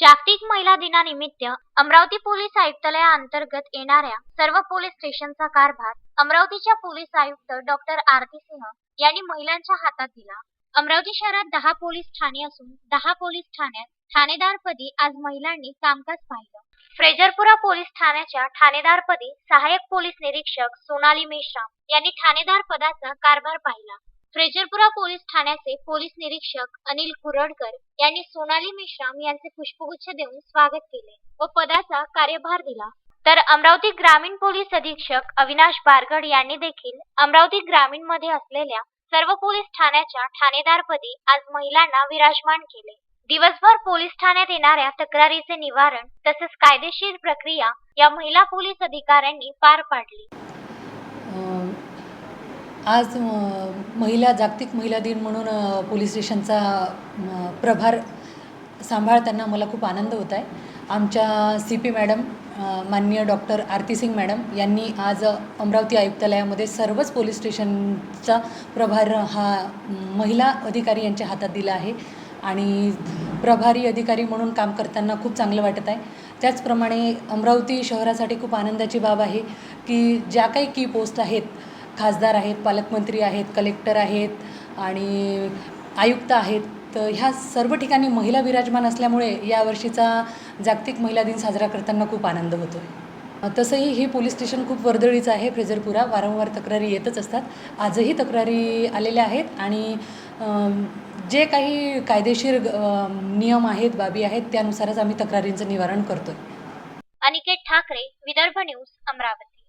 जागतिक महिला दिनानिमित्त अमरावती पोलीस आयुक्तालयाअंतर्गत येणाऱ्या सर्व पोलीस स्टेशनचा कारभार अमरावतीच्या पोलीस आयुक्त डॉक्टर आरती सिंह यांनी महिलांच्या हातात दिला. अमरावती शहरात दहा पोलीस ठाणे असून दहा पोलीस ठाण्यात ठाणेदारपदी आज महिलांनी कामकाज पाहिलं. फ्रेजरपुरा पोलीस ठाण्याच्या ठाणेदारपदी सहाय्यक पोलीस निरीक्षक सोनाली मेश्राम यांनी ठाणेदार पदाचा कारभार पाहिला. फ्रेजरपुरा पोलीस ठाण्याचे पोलीस निरीक्षक अनिल कुरडकर यांनी सोनाली मेश्राम यांचे पुष्पगुच्छ देऊन स्वागत केले व पदाचा कार्यभार दिला. तर अमरावती ग्रामीण पोलीस अधीक्षक अविनाश बारगड यांनी देखील अमरावती ग्रामीणमध्ये असलेल्या सर्व पोलीस ठाण्याच्या ठाणेदारपदी आज महिलांना विराजमान केले. दिवसभर पोलीस ठाण्यात येणाऱ्या तक्रारीचे निवारण तसेच कायदेशीर प्रक्रिया या महिला पोलीस अधिकाऱ्यांनी पार पाडली. आज महिला जागतिक महिला दिन म्हणून पोलीस स्टेशनचा प्रभार सांभाळताना मला खूप आनंद होत आहे. आमच्या सी पी मॅडम माननीय डॉक्टर आरती सिंग मॅडम यांनी आज अमरावती आयुक्तालयामध्ये सर्वच पोलीस स्टेशनचा प्रभार हा महिला अधिकारी यांच्या हातात दिला आहे. आणि प्रभारी अधिकारी म्हणून काम करताना खूप चांगलं वाटत आहे. त्याचप्रमाणे अमरावती शहरासाठी खूप आनंदाची बाब आहे की ज्या काही की पोस्ट आहेत खासदार आहेत पालकमंत्री आहेत कलेक्टर आहेत आणि आयुक्त आहेत. तर ह्या सर्व ठिकाणी महिला विराजमान असल्यामुळे यावर्षीचा जागतिक महिला दिन साजरा करताना खूप आनंद होतो आहे तसंही हे पोलीस स्टेशन खूप वर्दळीचं आहे फ्रेजरपुरा वारंवार तक्रारी येतच असतात. आजही तक्रारी आलेल्या आहेत आणि जे काही कायदेशीर नियम आहेत बाबी आहेत त्यानुसारच आम्ही तक्रारींचं निवारण करतोय. अनिकेत ठाकरे विदर्भ न्यूज अमरावती.